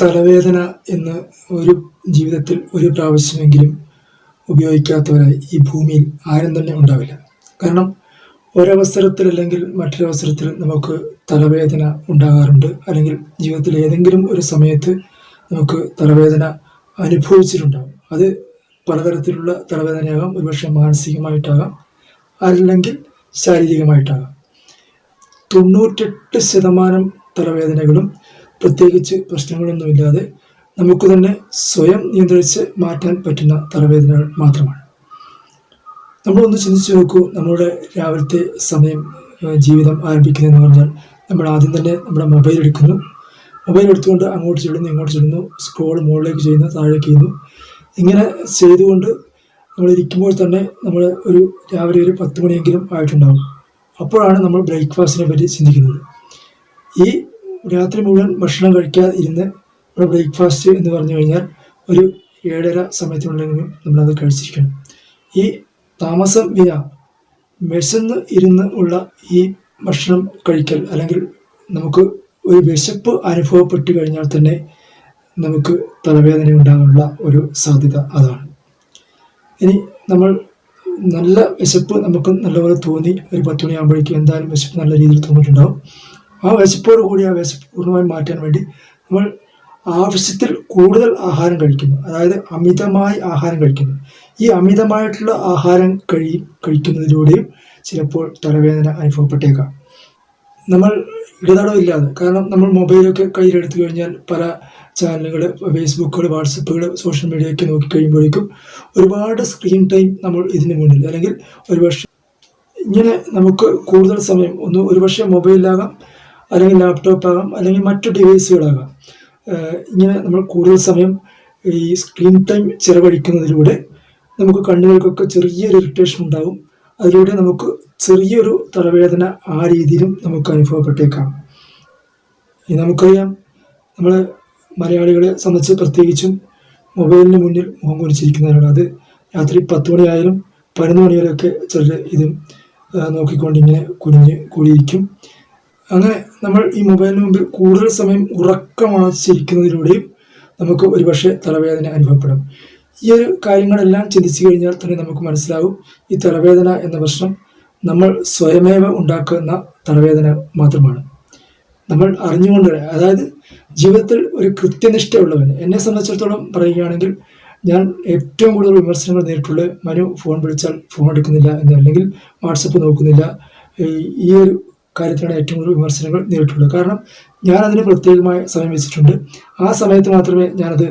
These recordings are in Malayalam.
തലവേദന എന്ന് ഒരു ജീവിതത്തിൽ ഒരു പ്രാവശ്യമെങ്കിലും ഉപയോഗിക്കാത്തവരായി ഈ ഭൂമിയിൽ ആരും തന്നെ ഉണ്ടാവില്ല. കാരണം ഒരവസരത്തിൽ അല്ലെങ്കിൽ മറ്റൊരവസരത്തിൽ നമുക്ക് തലവേദന ഉണ്ടാകാറുണ്ട്. അല്ലെങ്കിൽ ജീവിതത്തിൽ ഏതെങ്കിലും ഒരു സമയത്ത് നമുക്ക് തലവേദന അനുഭവിച്ചിട്ടുണ്ടാകും. അത് പലതരത്തിലുള്ള തലവേദനയാകാം ഒരുപക്ഷെ മാനസികമായിട്ടാകാം അല്ലെങ്കിൽ ശാരീരികമായിട്ടാകാം. തൊണ്ണൂറ്റെട്ട് ശതമാനം തലവേദനകളും പ്രത്യേകിച്ച് പ്രശ്നങ്ങളൊന്നുമില്ലാതെ നമുക്ക് തന്നെ സ്വയം നിയന്ത്രിച്ച് മാറ്റാൻ പറ്റുന്ന തലവേദനകൾ മാത്രമാണ്. നമ്മളൊന്ന് ചിന്തിച്ചു നോക്കൂ നമ്മുടെ രാവിലത്തെ സമയം ജീവിതം ആരംഭിക്കുന്നതെന്ന് പറഞ്ഞാൽ നമ്മൾ ആദ്യം തന്നെ നമ്മുടെ മൊബൈൽ എടുക്കുന്നു. മൊബൈൽ എടുത്തുകൊണ്ട് അങ്ങോട്ട് ചെല്ലുന്നു ഇങ്ങോട്ട് ചെല്ലുന്നു സ്ക്രോൾ മുകളിലേക്ക് ചെയ്യുന്നു താഴേക്ക് ചെയ്യുന്നു. ഇങ്ങനെ ചെയ്തുകൊണ്ട് നമ്മൾ ഇരിക്കുമ്പോൾ തന്നെ നമ്മൾ ഒരു രാവിലെ ഒരു പത്ത് മണിയെങ്കിലും ആയിട്ടുണ്ടാവും. അപ്പോഴാണ് നമ്മൾ ബ്രേക്ക്ഫാസ്റ്റിനെ പറ്റി ചിന്തിക്കുന്നത്. ഈ രാത്രി മുഴുവൻ ഭക്ഷണം കഴിക്കാതെ ഇരുന്ന് ഒരു ബ്രേക്ക്ഫാസ്റ്റ് എന്ന് പറഞ്ഞു കഴിഞ്ഞാൽ ഒരു ഏഴര സമയത്തിനുള്ളിലെങ്കിലും നമ്മളത് കഴിച്ചിരിക്കണം. ഈ താമസം വിന വിശന്ന് ഇരുന്ന് ഉള്ള ഈ ഭക്ഷണം കഴിക്കൽ അല്ലെങ്കിൽ നമുക്ക് ഒരു വിശപ്പ് അനുഭവപ്പെട്ട് കഴിഞ്ഞാൽ തന്നെ നമുക്ക് തലവേദന ഉണ്ടാകാനുള്ള ഒരു സാധ്യത അതാണ്. ഇനി നമ്മൾ നല്ല വിശപ്പ് നമുക്ക് നല്ലപോലെ തോന്നി ഒരു പത്ത് മണിയാകുമ്പോഴേക്കും എന്തായാലും വിശപ്പ് നല്ല രീതിയിൽ തോന്നിയിട്ടുണ്ടാവും. ആ വിശപ്പോട് കൂടി ആ വിശപ്പ് പൂർണമായി മാറ്റാൻ വേണ്ടി നമ്മൾ ആവശ്യത്തിൽ കൂടുതൽ ആഹാരം കഴിക്കുന്നു. അതായത് അമിതമായി ആഹാരം കഴിക്കുന്നു. ഈ അമിതമായിട്ടുള്ള ആഹാരം കഴി കഴിക്കുന്നതിലൂടെയും ചിലപ്പോൾ തലവേദന അനുഭവപ്പെട്ടേക്കാം. നമ്മൾ ഇടതടവില്ലാതെ കാരണം നമ്മൾ മൊബൈലൊക്കെ കയ്യിലെടുത്തു കഴിഞ്ഞാൽ പല ചാനലുകൾ ഫേസ്ബുക്കുകൾ വാട്സപ്പുകൾ സോഷ്യൽ മീഡിയയൊക്കെ നോക്കി കഴിയുമ്പോഴേക്കും ഒരുപാട് സ്ക്രീൻ ടൈം നമ്മൾ ഇതിന് മുന്നിൽ അല്ലെങ്കിൽ ഒരുപക്ഷെ ഇങ്ങനെ നമുക്ക് കൂടുതൽ സമയം ഒന്ന് ഒരുപക്ഷെ മൊബൈലിലാകാം അല്ലെങ്കിൽ ലാപ്ടോപ്പ് ആകാം അല്ലെങ്കിൽ മറ്റു ഡിവൈസുകളാകാം ഇങ്ങനെ നമ്മൾ കൂടുതൽ സമയം ഈ സ്ക്രീൻ ടൈം ചിലവഴിക്കുന്നതിലൂടെ നമുക്ക് കണ്ണുകൾക്കൊക്കെ ചെറിയൊരു ഇറിറ്റേഷൻ ഉണ്ടാകും അതിലൂടെ നമുക്ക് ചെറിയൊരു തലവേദന ആ രീതിയിലും നമുക്ക് അനുഭവപ്പെട്ടേക്കാം. നമുക്കറിയാം നമ്മൾ മലയാളികളെ സംബന്ധിച്ച് പ്രത്യേകിച്ചും മൊബൈലിന് മുന്നിൽ മുഖം കുറിച്ചിരിക്കുന്നവരാണ് അത് രാത്രി പത്ത് മണിയായാലും പതിനൊന്ന് മണിവരെയൊക്കെ ചിലർ ഇത് നോക്കിക്കൊണ്ട് നോക്കിക്കൊണ്ടിങ്ങനെ കുനിഞ്ഞ് കൂടിയിരിക്കും. അങ്ങനെ നമ്മൾ ഈ മൊബൈലിന് മുമ്പിൽ കൂടുതൽ സമയം ഉറക്കമണച്ചിരിക്കുന്നതിലൂടെയും നമുക്ക് ഒരുപക്ഷെ തലവേദന അനുഭവപ്പെടും. ഈ ഒരു കാര്യങ്ങളെല്ലാം ചിന്തിച്ചു കഴിഞ്ഞാൽ തന്നെ നമുക്ക് മനസ്സിലാവും ഈ തലവേദന എന്ന പ്രശ്നം നമ്മൾ സ്വയമേവ ഉണ്ടാക്കുന്ന തലവേദന മാത്രമാണ്. നമ്മൾ അറിഞ്ഞുകൊണ്ട് അതായത് ജീവിതത്തിൽ ഒരു കൃത്യനിഷ്ഠയുള്ളവൻ എന്നെ സംബന്ധിച്ചിടത്തോളം പറയുകയാണെങ്കിൽ ഞാൻ ഏറ്റവും കൂടുതൽ വിമർശനങ്ങൾ നേരിട്ടുള്ളത് മനു ഫോൺ വിളിച്ചാൽ ഫോൺ എടുക്കുന്നില്ല എന്ന് അല്ലെങ്കിൽ വാട്സപ്പ് നോക്കുന്നില്ല. ഈ ഒരു കാര്യത്തിലാണ് ഏറ്റവും കൂടുതൽ വിമർശനങ്ങൾ നേരിട്ടുള്ളത്. കാരണം ഞാൻ അതിന് പ്രത്യേകമായ സമയം വെച്ചിട്ടുണ്ട്. ആ സമയത്ത് മാത്രമേ ഞാനത്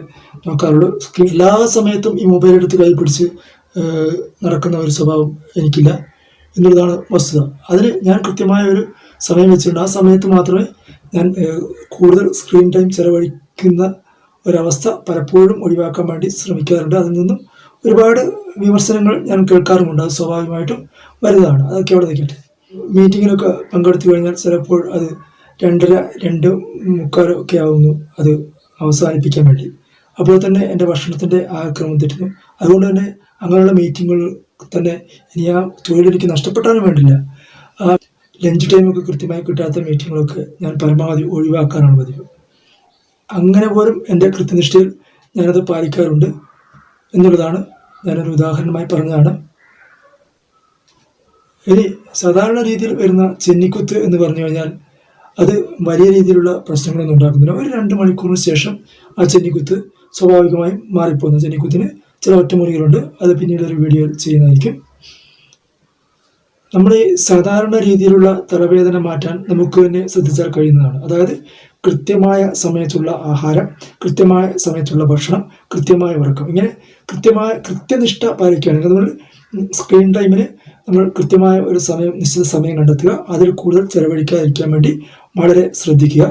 നോക്കാറുള്ളൂ. എല്ലാ സമയത്തും ഈ മൊബൈൽ എടുത്ത് കൈ പിടിച്ച് നടക്കുന്ന ഒരു സ്വഭാവം എനിക്കില്ല എന്നുള്ളതാണ് വസ്തുത. അതിന് ഞാൻ കൃത്യമായ ഒരു സമയം വെച്ചിട്ടുണ്ട്. ആ സമയത്ത് മാത്രമേ ഞാൻ കൂടുതൽ സ്ക്രീൻ ടൈം ചെലവഴിക്കുന്ന ഒരവസ്ഥ പലപ്പോഴും ഒഴിവാക്കാൻ വേണ്ടി ശ്രമിക്കാറുണ്ട്. അതിൽ നിന്നും ഒരുപാട് വിമർശനങ്ങൾ ഞാൻ കേൾക്കാറുമുണ്ട്. അത് സ്വാഭാവികമായിട്ടും വരുന്നതാണ് അതൊക്കെ അവിടെ നിൽക്കട്ടെ. മീറ്റിങ്ങിലൊക്കെ പങ്കെടുത്തു കഴിഞ്ഞാൽ ചിലപ്പോൾ അത് രണ്ടര രണ്ട് മുക്കാലോ ഒക്കെ ആവുന്നു അത് അവസാനിപ്പിക്കാൻ വേണ്ടി. അപ്പോൾ തന്നെ എന്റെ ഭക്ഷണത്തിന്റെ ആ ക്രമം തെറ്റുന്നു. അതുകൊണ്ട് തന്നെ അങ്ങനെയുള്ള മീറ്റിങ്ങുകൾ തന്നെ ഇനി ആ തൊഴിലെനിക്ക് നഷ്ടപ്പെട്ടാലും വേണ്ടില്ല. ആ ലഞ്ച് ടൈമൊക്കെ കൃത്യമായി കിട്ടാത്ത മീറ്റിങ്ങുകളൊക്കെ ഞാൻ പരമാവധി ഒഴിവാക്കാനാണ് പതിവ്. അങ്ങനെ പോലും എന്റെ കൃത്യനിഷ്ഠയിൽ ഞാനത് പാലിക്കാറുണ്ട് എന്നുള്ളതാണ് ഞാനൊരു ഉദാഹരണമായി പറഞ്ഞതാണ്. ഇനി സാധാരണ രീതിയിൽ വരുന്ന ചെന്നിക്കുത്ത് എന്ന് പറഞ്ഞു കഴിഞ്ഞാൽ അത് വലിയ രീതിയിലുള്ള പ്രശ്നങ്ങളൊന്നും ഉണ്ടാക്കുന്നില്ല. ഒരു രണ്ട് മണിക്കൂറിന് ശേഷം ആ ചെന്നിക്കുത്ത് സ്വാഭാവികമായും മാറിപ്പോകുന്നു. ചെന്നിക്കുത്തിന് ചില ഒറ്റമുറികളുണ്ട് അത് പിന്നീട് ഒരു വീഡിയോ ചെയ്യുന്നതായിരിക്കും. നമ്മുടെ സാധാരണ രീതിയിലുള്ള തലവേദന മാറ്റാൻ നമുക്ക് തന്നെ ശ്രദ്ധിച്ചാൽ കഴിയുന്നതാണ്. അതായത് കൃത്യമായ സമയത്തുള്ള ആഹാരം കൃത്യമായ സമയത്തുള്ള ഭക്ഷണം കൃത്യമായ ഉറക്കം. ഇങ്ങനെ കൃത്യമായ കൃത്യനിഷ്ഠ പാലിക്കുകയാണെങ്കിൽ നമ്മൾ സ്ക്രീൻ ടൈമിന് നമ്മൾ കൃത്യമായ ഒരു സമയം നിശ്ചിത സമയം കണ്ടെത്തുക. അതിൽ കൂടുതൽ ചെലവഴിക്കാതിരിക്കാൻ വേണ്ടി വളരെ ശ്രദ്ധിക്കുക.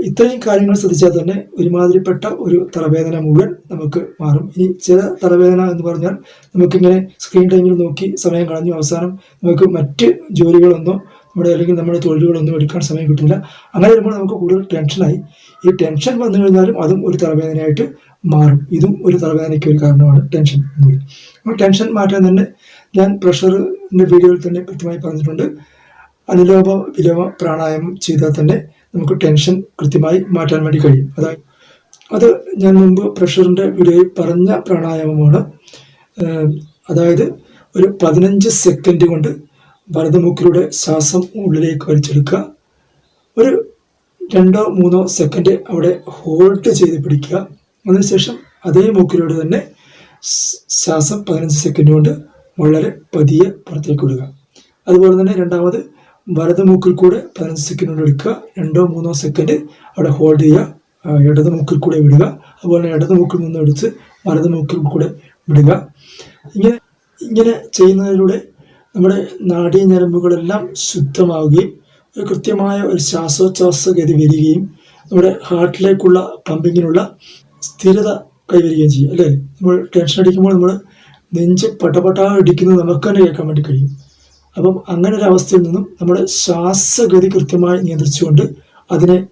ഇത്രയും കാര്യങ്ങൾ ശ്രദ്ധിച്ചാൽ തന്നെ ഒരുമാതിരിപ്പെട്ട ഒരു തലവേദന മുഴുവൻ നമുക്ക് മാറും. ഇനി ചില തലവേദന എന്ന് പറഞ്ഞാൽ നമുക്കിങ്ങനെ സ്ക്രീൻ ടൈമിൽ നോക്കി സമയം കളഞ്ഞു അവസാനം നമുക്ക് മറ്റ് ജോലികളൊന്നോ നമ്മുടെ അല്ലെങ്കിൽ നമ്മുടെ തൊഴിലുകളൊന്നും എടുക്കാൻ സമയം കിട്ടില്ല അങ്ങനെ വരുമ്പോൾ നമുക്ക് കൂടുതൽ ടെൻഷനായി ഈ ടെൻഷൻ വന്നു കഴിഞ്ഞാലും അതും ഒരു തലവേദനയായിട്ട് മാറും. ഇതും ഒരു തലവേദനയ്ക്ക് ഒരു കാരണമാണ് ടെൻഷൻ എന്നുള്ളത് അപ്പോൾ ടെൻഷൻ മാറ്റാൻ തന്നെ ഞാൻ പ്രഷറിന്റെ വീഡിയോയിൽ തന്നെ കൃത്യമായി പറഞ്ഞിട്ടുണ്ട്. അനുലോമ വിലോമ പ്രാണായാമം ചെയ്താൽ തന്നെ നമുക്ക് ടെൻഷൻ കൃത്യമായി മാറ്റാൻ വേണ്ടി കഴിയും. അതായത് അത് ഞാൻ മുമ്പ് പ്രഷറിന്റെ വീഡിയോയിൽ പറഞ്ഞ പ്രാണായാമമാണ്. അതായത് ഒരു പതിനഞ്ച് സെക്കൻഡ് കൊണ്ട് വലതുമുക്കിലൂടെ ശ്വാസം ഉള്ളിലേക്ക് വലിച്ചെടുക്കുക. ഒരു രണ്ടോ മൂന്നോ സെക്കൻഡ് അവിടെ ഹോൾഡ് ചെയ്ത് പിടിക്കുക. അതിനുശേഷം അതേ മൂക്കിലൂടെ തന്നെ ശ്വാസം പതിനഞ്ച് സെക്കൻഡ് കൊണ്ട് വളരെ പതിയെ പുറത്തേക്ക് വിടുക. അതുപോലെ തന്നെ രണ്ടാമത് വലത് മൂക്കിൽ കൂടെ പതിനഞ്ച് സെക്കൻഡ് എടുക്കുക. രണ്ടോ മൂന്നോ സെക്കൻഡ് അവിടെ ഹോൾഡ് ചെയ്യുക. ഇടത് മൂക്കിൽ കൂടെ വിടുക. അതുപോലെ ഇടത് മൂക്കിൽ നിന്ന് എടുത്ത് വലത് മൂക്കിൽ കൂടെ വിടുക. ഇങ്ങനെ ഇങ്ങനെ ചെയ്യുന്നതിലൂടെ നമ്മുടെ നാഡീ ഞരമ്പുകളെല്ലാം ശുദ്ധമാവുകയും ഒരു കൃത്യമായ ഒരു ശ്വാസോച്ഛ്വാസ ഗതി വരികയും നമ്മുടെ ഹാർട്ടിലേക്കുള്ള പമ്പിങ്ങിനുള്ള സ്ഥിരത കൈവരികയും ചെയ്യും അല്ലേ? നമ്മൾ ടെൻഷൻ അടിക്കുമ്പോൾ നമ്മൾ നെഞ്ച് പട്ടപട്ടാ ഇടിക്കുന്നത് നമുക്ക് തന്നെ കേൾക്കാൻ വേണ്ടി കഴിയും. അപ്പം അങ്ങനെ ഒരു അവസ്ഥയിൽ നിന്നും നമ്മുടെ ശ്വാസഗതി കൃത്യമായി നിയന്ത്രിച്ചുകൊണ്ട് അതിനെ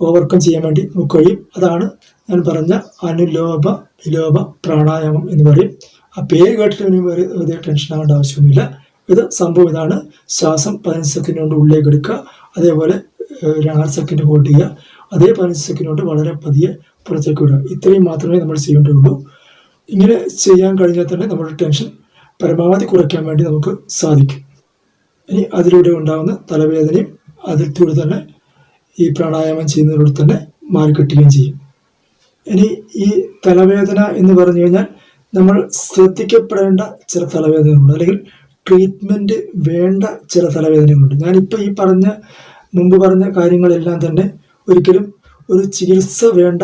ഓവർകം ചെയ്യാൻ വേണ്ടി നമുക്ക് കഴിയും. അതാണ് ഞാൻ പറഞ്ഞ അനുലോപ വിലോപ പ്രാണായാമം എന്ന് പറയും. ആ പേര് കേട്ടിട്ട് വലിയ ടെൻഷൻ ആവേണ്ട ആവശ്യമൊന്നുമില്ല. ഇത് സംഭവം ഇതാണ്. ശ്വാസം പതിനഞ്ച് സെക്കൻഡ് കൊണ്ട് ഉള്ളിലേക്ക് എടുക്കുക. അതേപോലെ ഒരു ആറ് സെക്കൻഡ് ഹോൾഡ് ചെയ്യുക. അതേ പതിനഞ്ച് സെക്കൻഡ് കൊണ്ട് വളരെ പതിയെ പുറത്തേക്ക് വിടുക. ഇത്രയും മാത്രമേ നമ്മൾ ചെയ്യേണ്ടതുള്ളൂ ഇങ്ങനെ ചെയ്യാൻ കഴിഞ്ഞാൽ തന്നെ നമ്മുടെ ടെൻഷൻ പരമാവധി കുറയ്ക്കാൻ വേണ്ടി നമുക്ക് സാധിക്കും. ഇനി അതിലൂടെ ഉണ്ടാകുന്ന തലവേദനയും അതിൽ കൂടെ തന്നെ ഈ പ്രാണായാമം ചെയ്യുന്നതിലൂടെ തന്നെ മാറിക്കിട്ടുകയും ചെയ്യും. ഇനി ഈ തലവേദന എന്ന് പറഞ്ഞു കഴിഞ്ഞാൽ നമ്മൾ ശ്രദ്ധിക്കപ്പെടേണ്ട ചില തലവേദനകളുണ്ട്. അല്ലെങ്കിൽ ട്രീറ്റ്മെന്റ് വേണ്ട ചില തലവേദനകളുണ്ട്. ഞാനിപ്പോൾ ഈ പറഞ്ഞ മുമ്പ് പറഞ്ഞ കാര്യങ്ങളെല്ലാം തന്നെ ഒരിക്കലും ഒരു ചികിത്സ വേണ്ട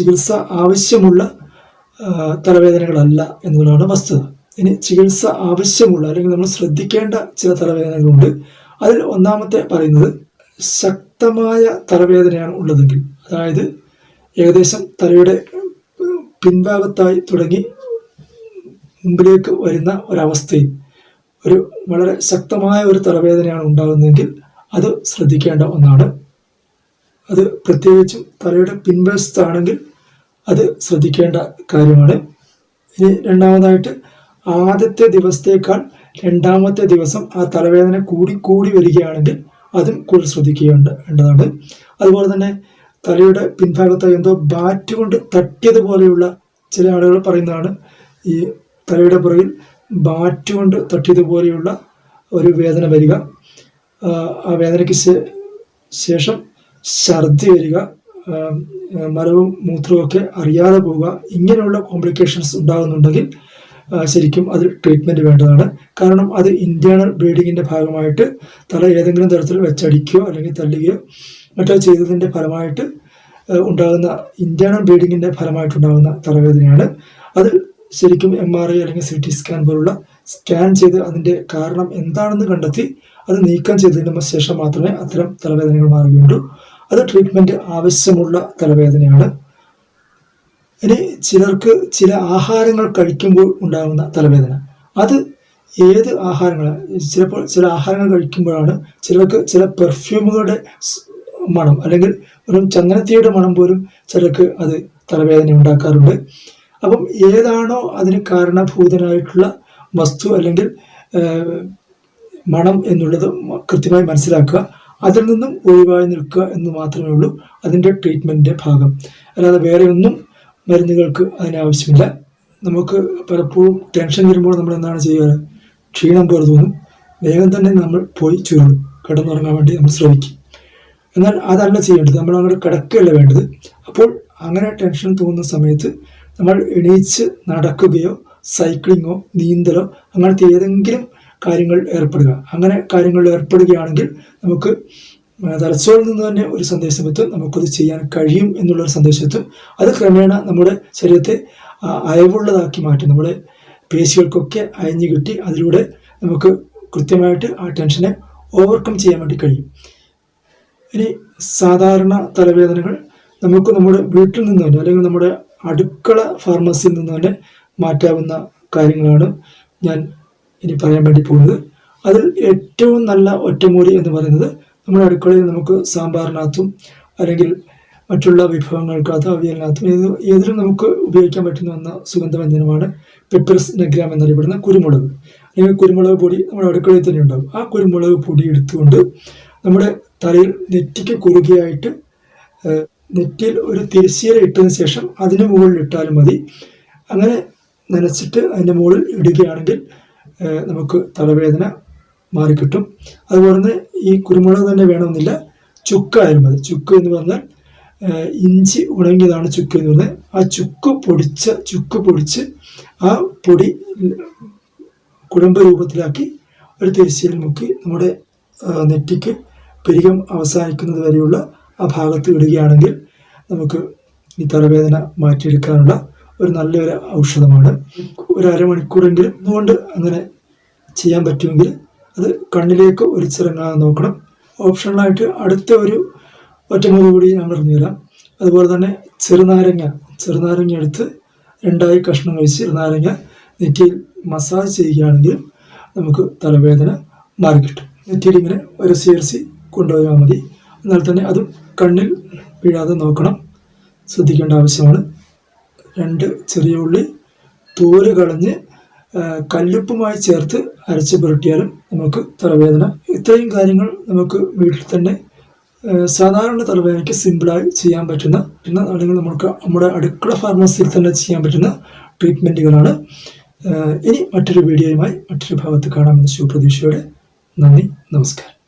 ചികിത്സ ആവശ്യമുള്ള തലവേദനകളല്ല എന്നുള്ളതാണ് വസ്തുത. ഇനി ചികിത്സ ആവശ്യമുള്ള അല്ലെങ്കിൽ നമ്മൾ ശ്രദ്ധിക്കേണ്ട ചില തലവേദനകളുണ്ട്. അതിൽ ഒന്നാമത്തെ പറയുന്നത് ശക്തമായ തലവേദനയാണ് ഉള്ളതെങ്കിൽ അതായത് ഏകദേശം തലയുടെ പിൻഭാഗത്തായി തുടങ്ങി മുമ്പിലേക്ക് വരുന്ന ഒരവസ്ഥയിൽ ഒരു വളരെ ശക്തമായ ഒരു തലവേദനയാണ് ഉണ്ടാകുന്നതെങ്കിൽ അത് ശ്രദ്ധിക്കേണ്ട ഒന്നാണ്. അത് പ്രത്യേകിച്ചും തലയുടെ പിൻവശത്താണെങ്കിൽ അത് ശ്രദ്ധിക്കേണ്ട കാര്യമാണ്. ഇനി രണ്ടാമതായിട്ട് ആദ്യത്തെ ദിവസത്തേക്കാൾ രണ്ടാമത്തെ ദിവസം ആ തലവേദന കൂടി കൂടി വരികയാണെങ്കിൽ അതും കൂടുതൽ ശ്രദ്ധിക്കേണ്ടതാണ് അതുപോലെ തന്നെ തലയുടെ പിൻഭാഗത്ത് എന്തോ ബാറ്റ് കൊണ്ട് തട്ടിയതുപോലെയുള്ള ചില ആളുകൾ പറയുന്നതാണ് ഈ തലയുടെ പുറകിൽ ബാറ്റ് കൊണ്ട് തട്ടിയതുപോലെയുള്ള ഒരു വേദന വരിക. ആ, വേദനയ്ക്ക് ശേഷം ഛർദി വരിക. മലവും മൂത്രവും ഒക്കെ അറിയാതെ പോവുക ഇങ്ങനെയുള്ള കോംപ്ലിക്കേഷൻസ് ഉണ്ടാകുന്നുണ്ടെങ്കിൽ ശരിക്കും അതിൽ ട്രീറ്റ്മെന്റ് വേണ്ടതാണ്. കാരണം അത് ഇന്റേണൽ ബ്ലീഡിങ്ങിന്റെ ഭാഗമായിട്ട് തല ഏതെങ്കിലും തരത്തിൽ വെച്ചടിക്കുകയോ അല്ലെങ്കിൽ തല്ലുകയോ മറ്റോ ചെയ്തതിന്റെ ഫലമായിട്ട് ഉണ്ടാകുന്ന ഇന്റേണൽ ബ്ലീഡിങ്ങിന്റെ ഫലമായിട്ടുണ്ടാകുന്ന തലവേദനയാണ്. അത് ശരിക്കും എം ആർ ഐ അല്ലെങ്കിൽ സി ടി സ്കാൻ പോലുള്ള സ്കാൻ ചെയ്ത് അതിന്റെ കാരണം എന്താണെന്ന് കണ്ടെത്തി അത് നീക്കം ചെയ്തതിന് ശേഷം മാത്രമേ അത്തരം തലവേദനകൾ മാറുകയുള്ളൂ. അത് ട്രീറ്റ്മെന്റ് ആവശ്യമുള്ള തലവേദനയാണ്. ഇനി ചിലർക്ക് ചില ആഹാരങ്ങൾ കഴിക്കുമ്പോൾ ഉണ്ടാകുന്ന തലവേദന. അത് ഏത് ആഹാരങ്ങൾ ചിലപ്പോൾ ചില ആഹാരങ്ങൾ കഴിക്കുമ്പോഴാണ് ചിലർക്ക് ചില പെർഫ്യൂമുകളുടെ മണം അല്ലെങ്കിൽ ഒരു ചന്ദനത്തീയുടെ മണം പോലും ചിലർക്ക് അത് തലവേദന ഉണ്ടാക്കാറുണ്ട്. അപ്പം ഏതാണോ അതിന് കാരണഭൂതനായിട്ടുള്ള വസ്തു അല്ലെങ്കിൽ മണം എന്നുള്ളത് കൃത്യമായി മനസ്സിലാക്കുക. അതിൽ നിന്നും ഒഴിവായി നിൽക്കുക എന്ന് മാത്രമേ ഉള്ളൂ അതിന്റെ ട്രീറ്റ്മെന്റിന്റെ ഭാഗം. അല്ലാതെ വേറെ ഒന്നും മരുന്നുകൾക്ക് അതിനാവശ്യമില്ല നമുക്ക് പലപ്പോഴും ടെൻഷൻ വരുമ്പോൾ നമ്മൾ എന്താണ് ചെയ്യുക? ക്ഷീണം പോലെ തോന്നും. വേഗം തന്നെ നമ്മൾ പോയി ചുരുളും കിടന്നുറങ്ങാൻ വേണ്ടി നമ്മൾ ശ്രമിക്കും. എന്നാൽ അതല്ല ചെയ്യേണ്ടത്. നമ്മൾ അങ്ങോട്ട് കിടക്കുകയല്ല വേണ്ടത്. അപ്പോൾ അങ്ങനെ ടെൻഷൻ തോന്നുന്ന സമയത്ത് നമ്മൾ എണീച്ച് നടക്കുകയോ സൈക്ലിങ്ങോ നീന്തലോ അങ്ങനത്തെ ഏതെങ്കിലും കാര്യങ്ങൾ ഏർപ്പെടുക. അങ്ങനെ കാര്യങ്ങളിൽ ഏർപ്പെടുകയാണെങ്കിൽ നമുക്ക് തലച്ചോറിൽ നിന്ന് തന്നെ ഒരു സന്ദേശം എത്തും നമുക്കത് ചെയ്യാൻ കഴിയും എന്നുള്ളൊരു സന്ദേശം എത്തും അത് ക്രമേണ നമ്മുടെ ശരീരത്തെ അയവുള്ളതാക്കി മാറ്റും നമ്മുടെ പേശികൾക്കൊക്കെ അയഞ്ഞു കിട്ടി അതിലൂടെ നമുക്ക് കൃത്യമായിട്ട് ആ ടെൻഷനെ ഓവർകം ചെയ്യാൻ വേണ്ടി കഴിയും. ഇനി സാധാരണ തലവേദനകൾ നമുക്ക് നമ്മുടെ വീട്ടിൽ നിന്ന് തന്നെ അല്ലെങ്കിൽ നമ്മുടെ അടുക്കള ഫാർമസിയിൽ നിന്ന് തന്നെ മാറ്റാവുന്ന കാര്യങ്ങളാണ് ഞാൻ ഇനി പറയാൻ വേണ്ടി പോകുന്നത് അതിൽ ഏറ്റവും നല്ല ഒറ്റമൂലി എന്ന് പറയുന്നത് നമ്മുടെ അടുക്കളയിൽ നമുക്ക് സാമ്പാറിനകത്തും അല്ലെങ്കിൽ മറ്റുള്ള വിഭവങ്ങൾക്കകത്ത് അവിയലിനകത്തും ഏത് ഏതിലും നമുക്ക് ഉപയോഗിക്കാൻ പറ്റുന്ന ഒന്ന സുഗന്ധവ്യഞ്ജനമാണ് പെപ്പർസ് നഗ്രാം എന്നറിയപ്പെടുന്ന കുരുമുളക്. അല്ലെങ്കിൽ കുരുമുളക് പൊടി നമ്മുടെ അടുക്കളയിൽ തന്നെ ഉണ്ടാകും. ആ കുരുമുളക് പൊടി എടുത്തുകൊണ്ട് നമ്മുടെ തലയിൽ നെറ്റിക്ക് കുറുകയായിട്ട് നെറ്റിയിൽ ഒരു തിരശ്ശീല ഇട്ടതിന് ശേഷം അതിന് മുകളിൽ ഇട്ടാലും മതി. അങ്ങനെ നനച്ചിട്ട് അതിന്റെ മുകളിൽ ഇടുകയാണെങ്കിൽ നമുക്ക് തലവേദന മാറിക്കിട്ടും അതുപോലെ തന്നെ ഈ കുരുമുളക് തന്നെ വേണമെന്നില്ല. ചുക്കായാലും മതി. ചുക്ക് എന്ന് പറഞ്ഞാൽ ഇഞ്ചി ഉണങ്ങിയതാണ് ചുക്ക് എന്ന് പറഞ്ഞാൽ ആ ചുക്ക് പൊടിച്ച ചുക്ക് പൊടിച്ച് ആ പൊടി കുഴമ്പ് രൂപത്തിലാക്കി ഒരു തിരശ്ശീലിൽ മുക്കി നമ്മുടെ നെറ്റിക്ക് പെരികം അവസാനിക്കുന്നത് വരെയുള്ള ആ ഭാഗത്ത് ഇടുകയാണെങ്കിൽ നമുക്ക് ഈ തലവേദന മാറ്റിയെടുക്കാനുള്ള ഒരു നല്ലൊരു ഔഷധമാണ്. ഒരു അരമണിക്കൂറെങ്കിലും അതുകൊണ്ട് അങ്ങനെ ചെയ്യാൻ പറ്റുമെങ്കിൽ അത് കണ്ണിലേക്ക് ഒലിച്ചിറങ്ങാതെ നോക്കണം. ഓപ്ഷണലായിട്ട് അടുത്ത ഒരു ഒറ്റമുറി കൂടി ഞാൻ പറഞ്ഞുതരാം അതുപോലെ തന്നെ ചെറുനാരങ്ങ ചെറുനാരങ്ങ എടുത്ത് രണ്ടായി കഷ്ണം കഴിച്ച് ചെറുനാരങ്ങ നെറ്റിയിൽ മസാജ് ചെയ്യുകയാണെങ്കിൽ നമുക്ക് തലവേദന മാറിക്കിട്ടും നെറ്റിയിൽ ഇങ്ങനെ ഉരസി സി കൊണ്ടുപോയാൽ മതി. എന്നാൽ തന്നെ അതും കണ്ണിൽ വീഴാതെ നോക്കണം. ശ്രദ്ധിക്കേണ്ട ആവശ്യമാണ്. രണ്ട് ചെറിയ ഉള്ളി തോൽ കളഞ്ഞ് കല്ലുപ്പുമായി ചേർത്ത് അരച്ച് പുരട്ടിയാലും നമുക്ക് തലവേദന. ഇത്രയും കാര്യങ്ങൾ നമുക്ക് വീട്ടിൽ തന്നെ സാധാരണ തലവേദനയ്ക്ക് സിമ്പിളായി ചെയ്യാൻ പറ്റുന്ന പിന്നെ അല്ലെങ്കിൽ നമുക്ക് നമ്മുടെ അടുക്കള ഫാർമസിയിൽ തന്നെ ചെയ്യാൻ പറ്റുന്ന ട്രീറ്റ്മെന്റുകളാണ് ഇനി മറ്റൊരു വീഡിയോയുമായി മറ്റൊരു ഭാഗത്ത് കാണാമെന്ന് ശുഭപ്രതീക്ഷയോടെ നന്ദി നമസ്കാരം.